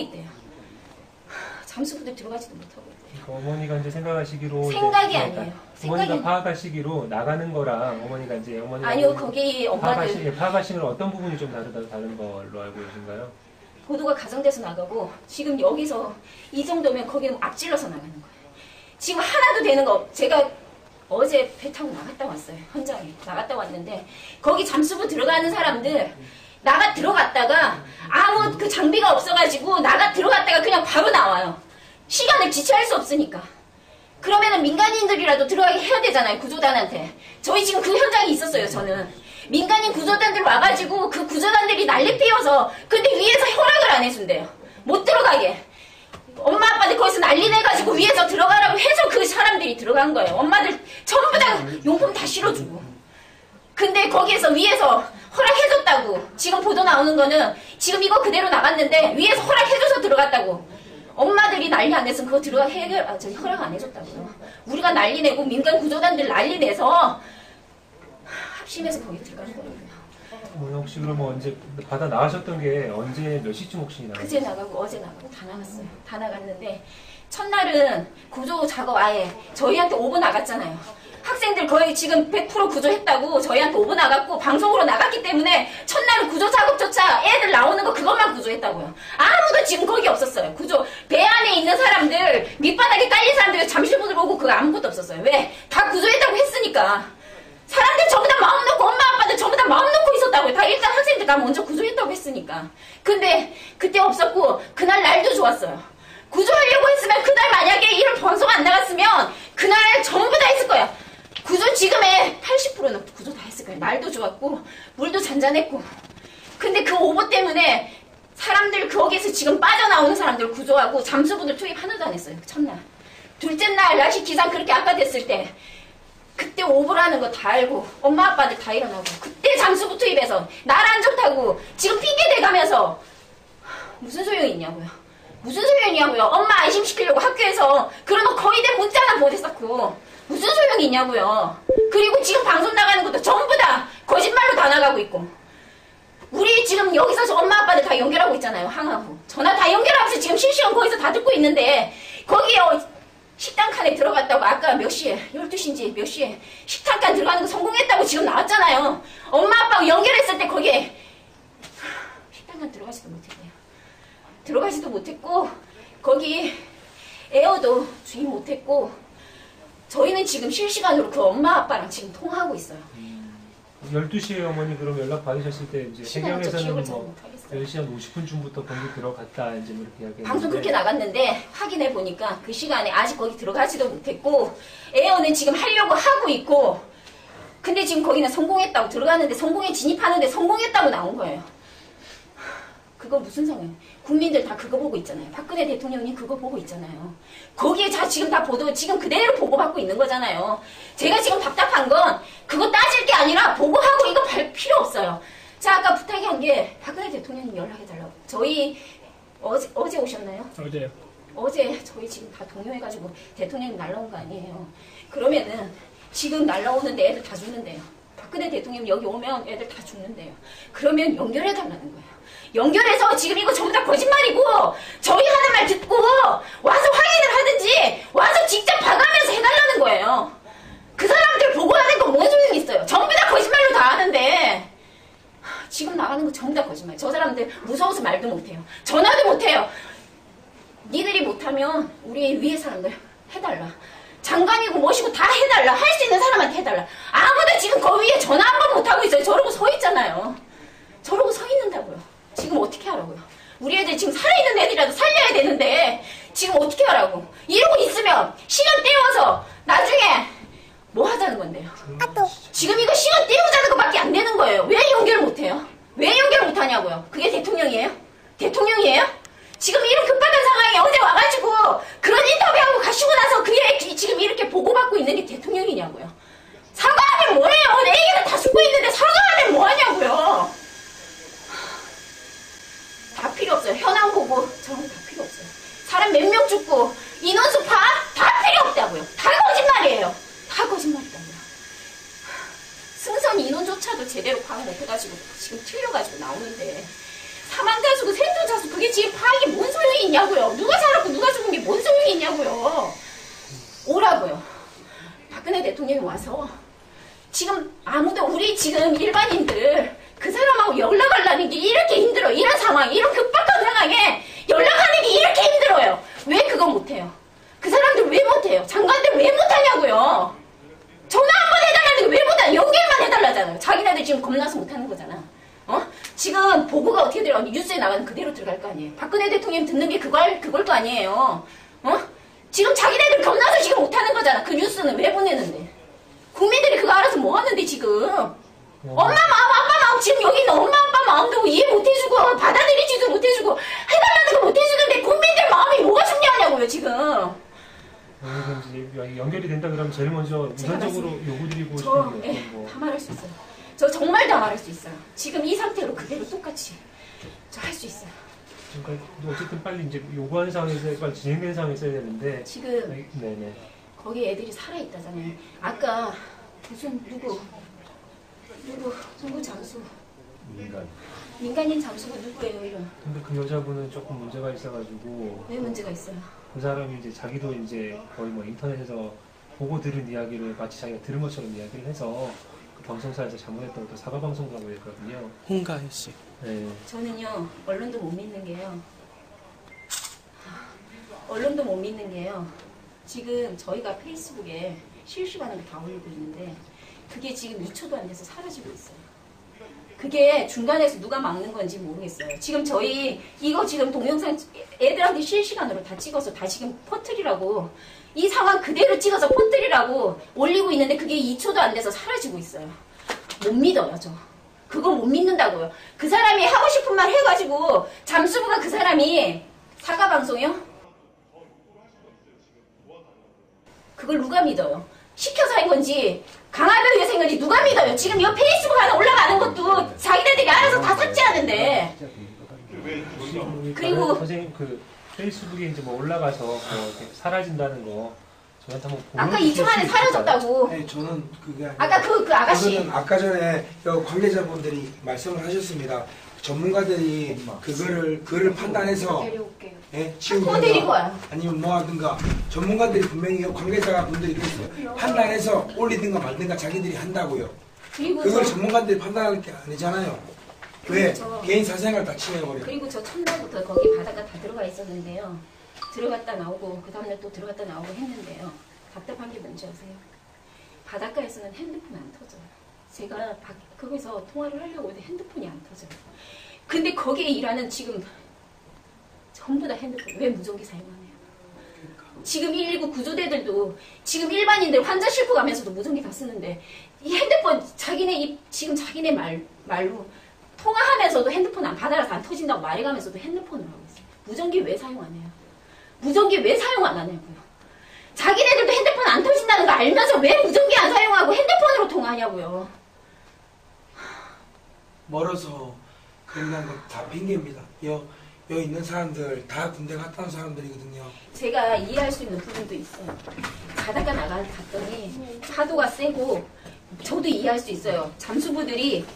있대요. 잠수부들 들어가지도 못하고. 그러니까 어머니가 이제 생각하시기로 생각이 이제 아니에요. 어머니가 생각이- 파악하시기로 나가는 거랑 어머니가 이제 어머니가 아니요, 거기 엄마들 파악하시, 파악하시는 건 어떤 부분이 좀 다르다 다른 걸로 알고 계신가요? 보도가 가정돼서 나가고 지금 여기서 이 정도면 거기는 앞질러서 나가는 거예요. 지금 하나도 되는 거 없- 제가 어제 배 타고 나갔다 왔어요. 현장에 나갔다 왔는데 거기 잠수부 들어가는 사람들 나가 들어갔다가 아무 그 장비가 없어가지고 나가 들어갔다가 그냥 바로 나와요. 시간을 지체할 수 없으니까. 그러면은 민간인들이라도 들어가게 해야 되잖아요. 구조단한테. 저희 지금 그 현장에 있었어요. 저는. 민간인 구조단들 와가지고 그 구조단들이 난리 피워서 근데 위에서 허락을 안 해준대요. 못 들어가게. 엄마 아빠들 거기서 난리 내가지고 위에서 들어가라고 해서 그 사람들이 들어간 거예요. 엄마들 전부 다 용품 다 실어주고. 근데 거기에서 위에서 허락해줬다고. 지금 보도 나오는 거는 지금 이거 그대로 나갔는데 위에서 허락해줘서 들어갔다고. 엄마들이 난리 안 냈으면 그거 들어가 해결, 아, 저기 허락 안 해줬다고요. 우리가 난리 내고 민간 구조단들 난리 내서 합심해서 거기 들어간 거예요. 어머니 혹시 그럼 언제 바다 나가셨던 게 언제 몇 시쯤 혹시 나가셨어요? 그제 나가고 어제 나가고 다 나갔어요. 다 나갔는데 첫날은 구조 작업 아예 저희한테 오버 나갔잖아요. 학생들 거의 지금 100% 구조했다고 저희한테 오버 나갔고 방송으로 나갔기 때문에 첫날은 구조 작업조차 애들 나오는 거 그것만 구조했다고요. 아무도 지금 거기 없었어요. 구조 배 안에 있는 사람들 밑바닥에 깔린 사람들 잠실분들 오고 그거 아무것도 없었어요. 왜? 다 구조했다고 했으니까. 사람들 전부 다 마음 놓고 엄마 아빠들 전부 다 마음 다 일단 학생들 다 먼저 구조했다고 했으니까. 근데 그때 없었고 그날 날도 좋았어요. 구조하려고 했으면 그날 만약에 이런 방송 안 나갔으면 그날 전부 다 했을 거야. 구조 지금의 80%는 구조 다 했을 거예요. 날도 좋았고 물도 잔잔했고. 근데 그 오보 때문에 사람들 거기에서 지금 빠져나오는 사람들 구조하고 잠수부들 투입 하나도 안 했어요. 그 첫날. 둘째 날 날씨 기상 그렇게 악화됐을 때 그때 오보라는 거 다 알고 엄마 아빠들 다 일어나고 그때 잠수부 투입해서 날 안 좋다고 지금 핑계 대가면서 무슨 소용이 있냐고요. 무슨 소용이 있냐고요. 엄마 안심시키려고 학교에서 그런 거 거의 다 문자나 보냈었고 무슨 소용이 있냐고요. 그리고 지금 방송 나가는 것도 전부 다 거짓말로 다 나가고 있고 우리 지금 여기서 저 엄마 아빠들 다 연결하고 있잖아요. 항하고 전화 다 연결하면서 지금 실시간 거기서 다 듣고 있는데 거기에 어, 식당 칸에 들어갔다고 아까 몇 시에 12시인지 몇 시에 식당 칸 들어가는 거 성공했다고 지금 나왔잖아요. 엄마 아빠하고 연결했을 때 거기에 식당 칸 들어가지도 못했대요. 들어가지도 못했고 거기 에어도 주의 못했고 저희는 지금 실시간으로 그 엄마 아빠랑 지금 통화하고 있어요. 12시에 어머니 그럼 연락 받으셨을 때 이제 해경에서는 잘 뭐. 10시 한 50분 쯤부터 거기 들어갔다 이제 뭐 이렇게 이야기했는데 방송 그렇게 나갔는데 확인해 보니까 그 시간에 아직 거기 들어가지도 못했고 에어는 지금 하려고 하고 있고 근데 지금 거기는 성공했다고 들어가는데 성공에 진입하는데 성공했다고 나온 거예요. 그거 무슨 상관? 국민들 다 그거 보고 있잖아요. 박근혜 대통령이 그거 보고 있잖아요. 거기에 자 지금 다 보도 지금 그대로 보고받고 있는 거잖아요. 제가 지금 답답한 건 그거 따질 게 아니라 보고하고 이거 발 필요 없어요. 자 아까 부탁이 한 게 박근혜 대통령님 연락해달라고. 저희 어제 어제 오셨나요? 어제요. 어제 저희 지금 다 동요해가지고 대통령님 날라온 거 아니에요. 그러면은 지금 날라오는데 애들 다 죽는데요. 박근혜 대통령 여기 오면 애들 다 죽는데요. 그러면 연결해달라는 거예요. 연결해서 지금 이거 전부 다 거짓말이고 저희 하는 말 듣고 와서 확인을 하든지 와서 직접 봐가면서 해달라는 거예요. 그 사람들 보고 하는 거 뭔 소용이 있어요. 전부 다 거짓말로 다 하는데 지금 나가는 거 전부 다 거짓말. 저 사람들 무서워서 말도 못해요. 전화도 못해요. 니들이 못하면 우리 위에 사람들 해달라. 장관이고 뭐시고 다 해달라. 할 수 있는 사람한테 해달라. 아무도 지금 거 위에 전화 한 번 못하고 있어요. 저러고 서 있잖아요. 저러고 서 있는다고요. 지금 어떻게 하라고요? 우리 애들 지금 살아있는 애들이라도 살려야 되는데 지금 어떻게 하라고? 이러고 있으면 시간 때워서 나중에 뭐 하자는 건데요? 지금 이거 시간 때우자는 것밖에 안 되는 거예요. 왜 연결 못해요? 왜 연결 못하냐고요? 그게 대통령이에요? 대통령이에요? 지금 이런 급박한 상황에 어제 와가지고 그런 인터뷰하고 가시고 나서 그게 지금 이렇게 보고받고 있는 게 대통령이냐고요? 사과하면 뭐해요? 내 얘기는 다 쓰고 있는데 사과하면 뭐하냐고요? 다 필요 없어요. 현황 보고 저런 다 필요 없어요. 사람 몇 명 죽고 인원수 파악 다 필요 없다고요. 다 거짓말이에요. 다 거짓말이다고요. 승선 인원조차도 제대로 파악 못해가지고 지금 틀려가지고 나오는데 사망 자 수고 생존 자 수 그게 지금 파악이 뭔 소용이야? 있냐고요. 누가 살았고 누가 죽은 게 뭔 소용이 있냐고요. 오라고요. 박근혜 대통령이 와서 지금 아무도 우리 지금 일반인들 그 사람하고 연락하려는 게 이렇게 힘들어. 이런 상황, 이런 급박한 상황에 연락하는 게 이렇게 힘들어요. 왜 그거 못해요? 그 사람들 왜 못해요? 장관들 왜 못하냐고요? 전화 한 번 해달라는 게 왜 못하냐? 연결만 해달라잖아요. 자기네들 지금 겁나서 못하는 거잖아. 어? 지금 보고가 어떻게 들어가니 뉴스에 나가는 그대로 들어갈 거 아니에요. 박근혜 대통령 듣는 게 그걸 그걸 거 아니에요. 어? 지금 자기네들 겁나서 지금 못하는 거잖아. 그 뉴스는 왜 보내는데? 국민들이 그거 알아서 뭐 하는데 지금? 엄마 아빠 마음, 지금 여기 있는 엄마, 아빠 마음도 이해 못 해주고, 받아들이지도 못해주고, 해달라는 거 못 해주는데, 국민들 마음이 뭐가 중요하냐고요, 지금. 그래서 이제 연결이 된다 그러면 제일 먼저 우선적으로 요구드리고 저, 싶은 게 예, 뭐 다 말할 수 있어요. 저 정말 다 말할 수 있어요. 지금 이 상태로 그대로 똑같이 저 할 수 있어요. 그러니까 어쨌든 빨리 이제 요구하는 상황에서 빨리 진행되는 상황이 있어야 되는데 지금 네네 거기 애들이 살아 있다잖아요. 아까 무슨 누구 누구 누구 잠수 민간 민간인 잠수가 누구예요 이런 근데 그 여자분은 조금 문제가 있어가지고 왜 문제가 있어요? 그 사람이 이제 자기도 이제 거의 뭐 인터넷에서 보고 들은 이야기를 마치 자기가 들은 것처럼 이야기를 해서 그 방송사에서 잘못했다고 또 사과 방송도 하고 있거든요. 홍가혜 씨. 네. 저는요 언론도 못 믿는 게요. 언론도 못 믿는 게요. 지금 저희가 페이스북에 실시간으로 다 올리고 있는데 그게 지금 2초도 안 돼서 사라지고 있어요. 그게 중간에서 누가 막는 건지 모르겠어요. 지금 저희 이거 지금 동영상 애들한테 실시간으로 다 찍어서 다 지금 퍼뜨리라고 이 상황 그대로 찍어서 퍼뜨리라고 올리고 있는데 그게 2초도 안 돼서 사라지고 있어요. 못 믿어요, 저. 그거 못 믿는다고요. 그 사람이 하고 싶은 말 해가지고 잠수부가 그 사람이 사과 방송이요? 그걸 누가 믿어요? 시켜서 한 건지 강압을 위해서 한 건지 누가 믿어요? 지금 이 페이스북 하나 올라가는 것도 자기네들이 알아서 다 삭제하는데 그리고- 선생님 그 페이스북에 이제 뭐 올라가서 뭐 이렇게 사라진다는 거 저한테 한번 아까 2초 만에? 사라졌다고 네, 저는 그게 아니라 아까 그, 그 아가씨 저는 아까 전에 여 관계자분들이 말씀을 하셨습니다. 전문가들이 그거를 그를 판단해서. 예, 데리고 와요. 아니면 뭐 하든가 전문가들이 분명히 관계자 분들이 그랬어요. 판단해서 올리든가 말든가 자기들이 한다고요. 그리고 그걸 저, 전문가들이 판단할 게 아니잖아요. 왜 그렇죠. 개인 사생활 다 침해버려. 그리고 저 첫날부터 거기 바다가 다 들어가 있었는데요. 들어갔다 나오고 그 다음날 또 들어갔다 나오고 했는데요. 답답한 게 뭔지 아세요? 바닷가에서는 핸드폰 안 터져요. 제가 밖- 거기서 통화를 하려고 해도 핸드폰이 안 터져요. 근데 거기에 일하는 지금 전부 다 핸드폰 왜 무전기 사용하네요? 지금 119 구조대들도 지금 일반인들 환자 싣고 가면서도 무전기 다 쓰는데 이 핸드폰 자기네 입 지금 자기네 말 말로 통화하면서도 핸드폰 안 바다라서 안 터진다고 말해가면서도 핸드폰을 하고 있어요. 무전기 왜 사용 안 해요? 무전기 왜 사용 안 하냐고요? 자기네들도 핸드폰 안 터진다는 거 알면서 왜 무전기 안 사용하고 핸드폰으로 통화하냐고요? 멀어서 그런 건다 핑계입니다. 여, 여기 있는 사람들 다 군대 갔다 온 사람들이거든요. 제가 이해할 수 있는 부분도 있어요. 바다가 나가 갔더니 파도가 세고 저도 이해할 수 있어요. 잠수부들이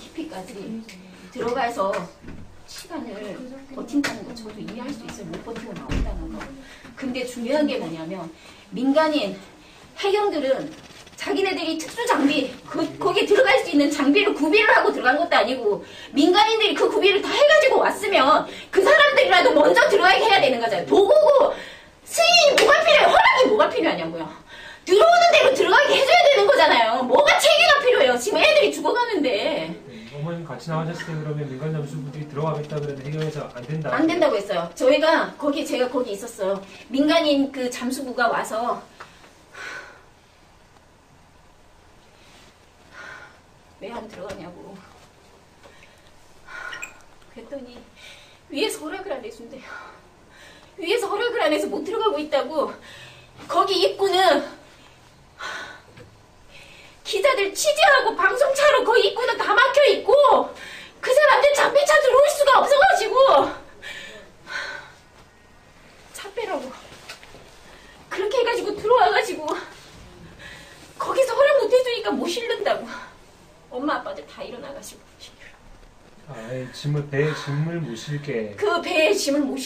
깊이까지 들어가서 시간을 버틴다는 거 저도 이해할 수 있어요. 못 버티고 나온다는 거. 근데 중요한 게 뭐냐면 민간인 해경들은 자기네들이 특수 장비 그, 거기에 들어갈 수 있는 장비를 구비를 하고 들어간 것도 아니고 민간인들이 그 구비를 다 해가지고 왔으면 그 사람들이라도 먼저 들어가게 해야 되는 거잖아요. 보고고 승인이 뭐가 필요해요? 허락이 뭐가 필요하냐고요. 들어오는 대로 들어가게 해줘야 되는 거잖아요. 뭐가 체계가 필요해요? 지금 애들이 죽어가는데 네, 어머님 같이 나가셨을 때 그러면 민간 잠수부들이 들어가겠다 그랬는데 해경에서 안 된다. 안 된다고 했어요. 저희가 거기 제가 거기 있었어요. 민간인 그 잠수부가 와서 왜 안 들어가냐고. 그랬더니 위에서 허락을 안 해준대요. 위에서 허락을 안 해서 못 들어가고 있다고. 거기 입구는 기자들 취재하고 방송차로 거기 입구는 다 막혀 있고 그 사람들 장비차 들어올 수가 없어가지고 차 빼라고 그렇게 해가지고 들어와가지고 거기서 허락 못 해주니까 못 실른다고 엄마 아빠들 다 일어나가지고 아예 짐을 배에 짐을 못 실게. 그 배에 짐을 못